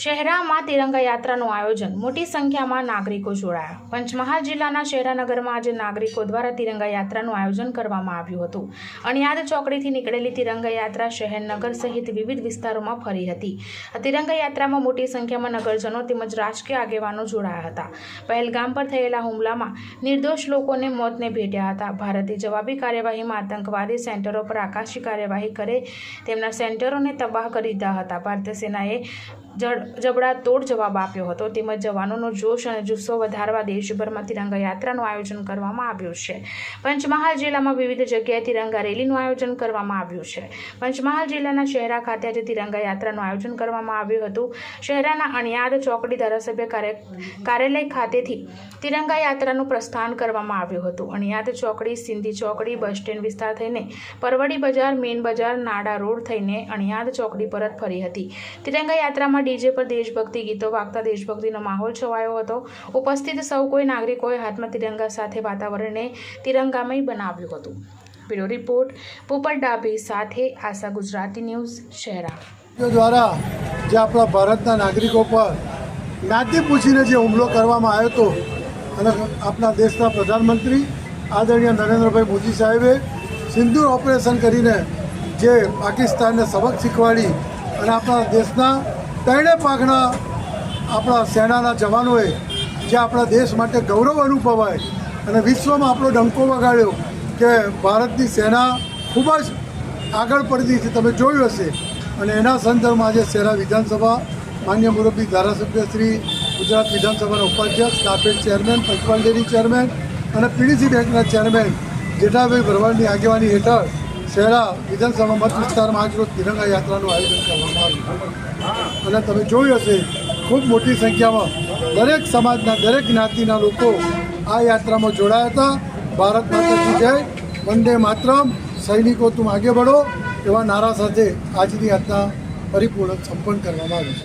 શહેરામાં તિરંગા યાત્રાનું આયોજન. મોટી સંખ્યામાં નાગરિકો જોડાયા. પંચમહાલ જિલ્લાના શહેરાનગરમાં આજે નાગરિકો દ્વારા તિરંગા યાત્રાનું આયોજન કરવામાં આવ્યું હતું. અણિયાદ ચોકડીથી નીકળેલી તિરંગા યાત્રા શહેરનગર સહિત વિવિધ વિસ્તારોમાં ફરી હતી. તિરંગા યાત્રામાં મોટી સંખ્યામાં નગરજનો તેમજ રાજકીય આગેવાનો જોડાયા હતા. પહેલગામ પર થયેલા હુમલામાં નિર્દોષ લોકોને મોતને ભેટ્યા હતા. ભારતે જવાબી કાર્યવાહીમાં આતંકવાદી સેન્ટરો પર આકાશી કાર્યવાહી કરે તેમના સેન્ટરોને તબાહ કરી દીધા હતા. ભારતીય સેનાએ જબડા તોડ જવાબ આપ્યો હતો. તેમજ જવાનોનો જોશ અને જુસ્સો વધારવા દેશભરમાં તિરંગા યાત્રાનું આયોજન કરવામાં આવ્યું છે. પંચમહાલ જિલ્લામાં વિવિધ જગ્યાએ તિરંગા રેલીનું આયોજન કરવામાં આવ્યું છે. પંચમહાલ જિલ્લાના શહેરા ખાતે આજે તિરંગા યાત્રાનું આયોજન કરવામાં આવ્યું હતું. શહેરાના અણિયાદ ચોકડી ધારાસભ્ય કાર્યાલય ખાતેથી તિરંગા યાત્રાનું પ્રસ્થાન કરવામાં આવ્યું હતું. અણિયાદ ચોકડી, સિંધી ચોકડી, બસ સ્ટેન્ડ વિસ્તાર થઈને પરવડી બજાર મેન બજાર નાડા રોડ થઈને અણિયાદ ચોકડી પરત ફરી હતી. તિરંગા યાત્રામાં ડીજે પર દેશભક્તિ ગીતો વાગતા દેશભક્તિનો માહોલ છવાયો હતો. ઉપસ્થિત સૌ કોઈ નાગરિકોએ હાથમાં તિરંગા સાથે વાતાવરણને તિરંગામય બનાવ્યું હતું. બ્યુરો રિપોર્ટ, પોપટ ડાભી સાથે આશા ગુજરાતી ન્યૂઝ, શહેરા. દ્વારા જે આપણા ભારતના નાગરિકો પર જ્ઞાતિ પૂછીને જે હુમલો કરવામાં આવ્યો હતો અને આપણા દેશના પ્રધાનમંત્રી આદરણીય નરેન્દ્રભાઈ મોદી સાહેબે સિંદૂર ઓપરેશન કરીને જે પાકિસ્તાનને સબક શીખવાડી અને આપણા દેશના ત્રણે પાકના આપણા સેનાના જવાનોએ જે આપણા દેશ માટે ગૌરવ અનુભવાય અને વિશ્વમાં આપણો ડંકો વગાડ્યો કે ભારતની સેના ખૂબ જ આગળ પડતી છે, તમે જોયું હશે. અને એના સંદર્ભમાં આજે શહેરા વિધાનસભા, માન્ય મુરબ્બી ધારાસભ્ય શ્રી ગુજરાત વિધાનસભાના ઉપાધ્યક્ષ કાપેટ ચેરમેન ડેરી ચેરમેન અને પીડીસી બેંકના ચેરમેન જેઠાભાઈ ભરવાડની આગેવાની હેઠળ શહેરા વિધાનસભા મત વિસ્તારમાં આજરોજ તિરંગા યાત્રાનું આયોજન કરવામાં આવ્યું અને તમે જોયું હશે, ખૂબ મોટી સંખ્યામાં દરેક સમાજના દરેક જ્ઞાતિના લોકો આ યાત્રામાં જોડાયા હતા. ભારત માતાજી જય, વંદે માતરમ. સૈનિકો, તું આગે બળો એવા નારા સાથે આજની યાત્રા પરિપૂર્ણ સંપન્ન કરવામાં આવી છે.